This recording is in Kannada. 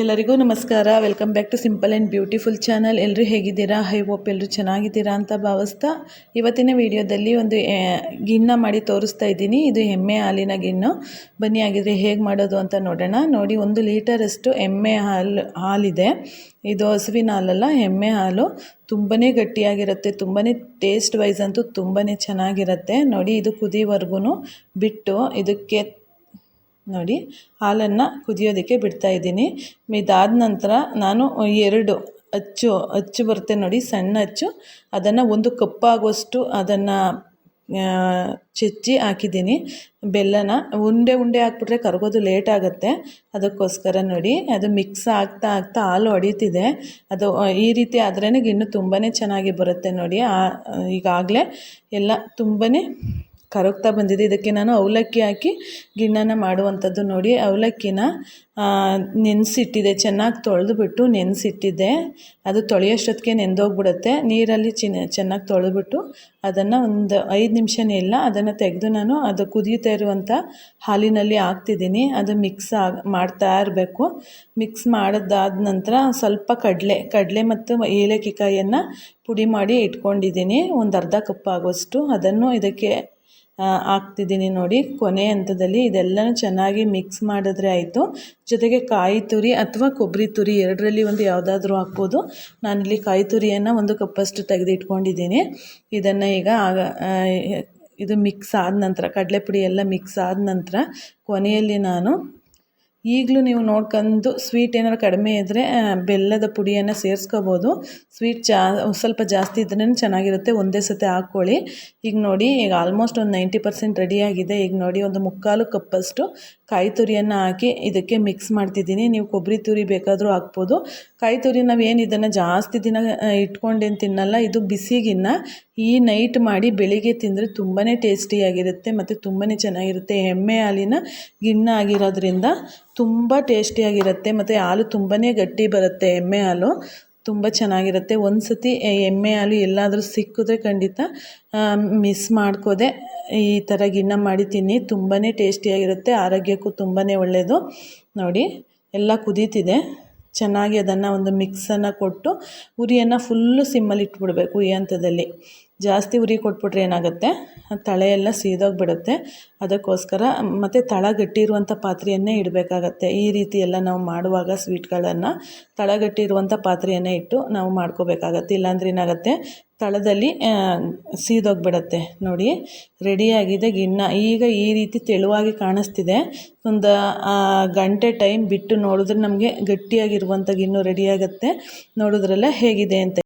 ಎಲ್ಲರಿಗೂ ನಮಸ್ಕಾರ. Welcome back to simple and beautiful channel ಎಲ್ಲರೂ ಹೇಗಿದ್ದೀರಾ? ಹೈ ಓಪ್ ಎಲ್ಲರೂ ಚೆನ್ನಾಗಿದ್ದೀರಾ ಅಂತ ಭಾವಿಸ್ತಾ ಇವತ್ತಿನ ವಿಡಿಯೋದಲ್ಲಿ ಒಂದು ಗಿಣ್ಣ ಮಾಡಿ ತೋರಿಸ್ತಾ ಇದ್ದೀನಿ. ಇದು ಎಮ್ಮೆ ಹಾಲಿನ ಗಿಣ್ಣು. ಬನ್ನಿ ಆಗಿದ್ರೆ ಹೇಗೆ ಮಾಡೋದು ಅಂತ ನೋಡೋಣ. ನೋಡಿ, ಒಂದು ಲೀಟರಷ್ಟು ಎಮ್ಮೆ ಹಾಲು, ಹಾಲಿದೆ. ಇದು ಹಸುವಿನ ಹಾಲಲ್ಲ, ಎಮ್ಮೆ ಹಾಲು. ತುಂಬಾ ಗಟ್ಟಿಯಾಗಿರುತ್ತೆ ತುಂಬಾ ಟೇಸ್ಟ್ ವೈಸ್ ಅಂತೂ ತುಂಬಾ ಚೆನ್ನಾಗಿರುತ್ತೆ. ನೋಡಿ, ಇದು ಕುದಿವರೆಗೂ ಬಿಟ್ಟು ಇದಕ್ಕೆ ನೋಡಿ, ಹಾಲನ್ನು ಕುದಿಯೋದಕ್ಕೆ ಬಿಡ್ತಾ ಇದ್ದೀನಿ. ಇದಾದ ನಂತರ ನಾನು ಎರಡು ಅಚ್ಚು ಅಚ್ಚು ಬರುತ್ತೆ ನೋಡಿ, ಸಣ್ಣ ಅಚ್ಚು. ಅದನ್ನು ಒಂದು ಕಪ್ಪಾಗುವಷ್ಟು ಅದನ್ನು ಚೆಚ್ಚಿ ಹಾಕಿದ್ದೀನಿ. ಬೆಲ್ಲನ ಉಂಡೆ ಉಂಡೆ ಹಾಕ್ಬಿಟ್ರೆ ಕರಗೋದು ಲೇಟ್ ಆಗುತ್ತೆ. ಅದಕ್ಕೋಸ್ಕರ ನೋಡಿ, ಅದು ಮಿಕ್ಸ್ ಆಗ್ತಾ ಆಗ್ತಾ ಹಾಲು ಹೊಡಿತಿದೆ ಅದು, ಈ ರೀತಿ ಆದ್ರೇ ಇನ್ನೂ ತುಂಬಾ ಚೆನ್ನಾಗಿ ಬರುತ್ತೆ ನೋಡಿ ಈಗಾಗಲೇ. ಎಲ್ಲ ತುಂಬಾ ಕರಗ್ತಾ ಬಂದಿದೆ. ಇದಕ್ಕೆ ನಾನು ಅವಲಕ್ಕಿ ಹಾಕಿ ಗಿಣ್ಣನ ಮಾಡುವಂಥದ್ದು ನೋಡಿ. ಅವಲಕ್ಕಿನ ನೆನೆಸಿಟ್ಟಿದ್ದೆ ಚೆನ್ನಾಗಿ ತೊಳೆದುಬಿಟ್ಟು ನೆನೆಸಿಟ್ಟಿದ್ದೆ ಅದು ತೊಳೆಯೋಷ್ಟೊತ್ತಿಗೆ ನೆಂದೋಗ್ಬಿಡುತ್ತೆ. ನೀರಲ್ಲಿ ಚಿನ್ನ ಚೆನ್ನಾಗಿ ತೊಳೆದುಬಿಟ್ಟು ಅದನ್ನು ಒಂದು ಐದು ನಿಮಿಷನೇ ಇಲ್ಲ ಅದನ್ನು ತೆಗೆದು ನಾನು ಅದು ಕುದಿಯುತ್ತಾ ಇರುವಂಥ ಹಾಲಿನಲ್ಲಿ ಹಾಕ್ತಿದ್ದೀನಿ. ಅದು ಮಿಕ್ಸ್ ಆಗಿ, ಮಾಡ್ತಾ ಇರಬೇಕು. ಮಿಕ್ಸ್ ಮಾಡೋದಾದ ನಂತರ ಸ್ವಲ್ಪ ಕಡಲೆ ಕಡಲೆ ಮತ್ತು ಏಲಕ್ಕಿಕಾಯಿಯನ್ನು ಪುಡಿ ಮಾಡಿ ಇಟ್ಕೊಂಡಿದ್ದೀನಿ. ಒಂದು ಅರ್ಧ ಕಪ್ ಆಗುವಷ್ಟು ಅದನ್ನು ಇದಕ್ಕೆ ಹಾಕ್ತಿದ್ದೀನಿ ನೋಡಿ. ಕೊನೆ ಹಂತದಲ್ಲಿ ಇದೆಲ್ಲನೂ ಚೆನ್ನಾಗಿ ಮಿಕ್ಸ್ ಮಾಡಿದ್ರೆ ಆಯಿತು. ಜೊತೆಗೆ ಕಾಯಿ ತುರಿ ಅಥವಾ ಕೊಬ್ಬರಿ ತುರಿ ಎರಡರಲ್ಲಿ ಒಂದು ಯಾವುದಾದ್ರೂ ಹಾಕ್ಬೋದು. ನಾನಿಲ್ಲಿ ಕಾಯಿ ತುರಿಯನ್ನು ಒಂದು ಕಪ್ಪಷ್ಟು ತೆಗೆದಿಟ್ಕೊಂಡಿದ್ದೀನಿ. ಇದನ್ನು ಈಗ ಆಗ ಇದು ಮಿಕ್ಸ್ ಆದ ನಂತರ, ಕಡಲೆಪುಡಿ ಎಲ್ಲ ಮಿಕ್ಸ್ ಆದ ನಂತರ ಕೊನೆಯಲ್ಲಿ ನಾನು ಈಗಲೂ ನೀವು ನೋಡ್ಕೊಂಡು ಸ್ವೀಟ್ ಏನಾದ್ರು ಕಡಿಮೆ ಇದ್ದರೆ ಬೆಲ್ಲದ ಪುಡಿಯನ್ನು ಸೇರಿಸ್ಕೋಬೋದು. ಸ್ವೀಟ್ ಜಾ ಸ್ವಲ್ಪ ಜಾಸ್ತಿ ಇದ್ರೇ ಚೆನ್ನಾಗಿರುತ್ತೆ, ಒಂದೇ ಸತಿ ಹಾಕ್ಕೊಳ್ಳಿ. ಈಗ ನೋಡಿ, ಈಗ ಆಲ್ಮೋಸ್ಟ್ ಒಂದು ನೈಂಟಿ ಪರ್ಸೆಂಟ್ ರೆಡಿಯಾಗಿದೆ ಈಗ ನೋಡಿ, ಒಂದು ಮುಕ್ಕಾಲು ಕಪ್ಪಷ್ಟು ಕಾಯಿ ತುರಿಯನ್ನು ಹಾಕಿ ಇದಕ್ಕೆ ಮಿಕ್ಸ್ ಮಾಡ್ತಿದ್ದೀನಿ. ನೀವು ಕೊಬ್ಬರಿ ತುರಿ ಬೇಕಾದರೂ ಹಾಕ್ಬೋದು. ಕಾಯಿ ತುರಿ ನಾವು ಏನು ಇದನ್ನು ಜಾಸ್ತಿ ದಿನ ಇಟ್ಕೊಂಡೇನು ತಿನ್ನಲ್ಲ. ಇದು ಬಿಸಿಗಿನ್ನ ಈ ನೈಟ್ ಮಾಡಿ ಬೆಳಿಗ್ಗೆ ತಿಂದರೆ ತುಂಬಾ ಟೇಸ್ಟಿಯಾಗಿರುತ್ತೆ ಮತ್ತು ತುಂಬಾ ಚೆನ್ನಾಗಿರುತ್ತೆ. ಎಮ್ಮೆ ಹಾಲಿನ ಗಿಣ್ಣ ಆಗಿರೋದ್ರಿಂದ ತುಂಬ ಟೇಸ್ಟಿಯಾಗಿರುತ್ತೆ ಮತ್ತು ಹಾಲು ತುಂಬಾ ಗಟ್ಟಿ ಬರುತ್ತೆ ಎಮ್ಮೆ ಹಾಲು. ತುಂಬ ಚೆನ್ನಾಗಿರುತ್ತೆ. ಒಂದು ಸತಿ ಎಮ್ಮೆ ಹಾಲು ಎಲ್ಲಾದರೂ ಸಿಕ್ಕಿದ್ರೆ ಖಂಡಿತ ಮಿಸ್ ಮಾಡ್ಕೋದೆ. ಈ ಥರ ಗಿಣ್ಣ ಮಾಡಿ ತಿನ್ನಿ. ತುಂಬಾ ಟೇಸ್ಟಿಯಾಗಿರುತ್ತೆ. ಆರೋಗ್ಯಕ್ಕೂ ತುಂಬಾ ಒಳ್ಳೆಯದು ನೋಡಿ, ಎಲ್ಲ ಕುದೀತಿದೆ. ಚೆನ್ನಾಗಿ ಅದನ್ನು ಒಂದು ಮಿಕ್ಸನ್ನು ಕೊಟ್ಟು, ಉರಿಯನ್ನು ಫುಲ್ಲು ಸಿಮ್ಮಲ್ಲಿ ಇಟ್ಬಿಡಬೇಕು ಈ ಹಂತದಲ್ಲಿ ಜಾಸ್ತಿ ಉರಿ ಕೊಟ್ಬಿಟ್ರೆ ಏನಾಗುತ್ತೆ? ತಳೆ ಎಲ್ಲ ಸೀದೋಗಿಬಿಡುತ್ತೆ. ಅದಕ್ಕೋಸ್ಕರ ಮತ್ತು ತಳ ಗಟ್ಟಿರುವಂಥ ಪಾತ್ರೆಯನ್ನೇ ಇಡಬೇಕಾಗತ್ತೆ. ಈ ರೀತಿ ಎಲ್ಲ ನಾವು ಮಾಡುವಾಗ ಸ್ವೀಟ್ಗಳನ್ನು ತಳಗಟ್ಟಿರುವಂಥ ಪಾತ್ರೆಯನ್ನೇ ಇಟ್ಟು ನಾವು ಮಾಡ್ಕೋಬೇಕಾಗತ್ತೆ. ಇಲ್ಲಾಂದ್ರೆ ಏನಾಗುತ್ತೆ? ತಳದಲ್ಲಿ ಸೀದೋಗಿಬಿಡತ್ತೆ. ನೋಡಿ ರೆಡಿಯಾಗಿದೆ ಗಿಣ್ಣ ಈಗ ಈ ರೀತಿ ತೆಳುವಾಗಿ ಕಾಣಿಸ್ತಿದೆ. ಒಂದು ಗಂಟೆ ಟೈಮ್ ಬಿಟ್ಟು ನೋಡಿದ್ರೆ ನಮಗೆ ಗಟ್ಟಿಯಾಗಿರುವಂಥ ಗಿಣ್ಣು ರೆಡಿಯಾಗುತ್ತೆ ನೋಡಿದ್ರಲ್ಲ ಹೇಗಿದೆ ಅಂತ.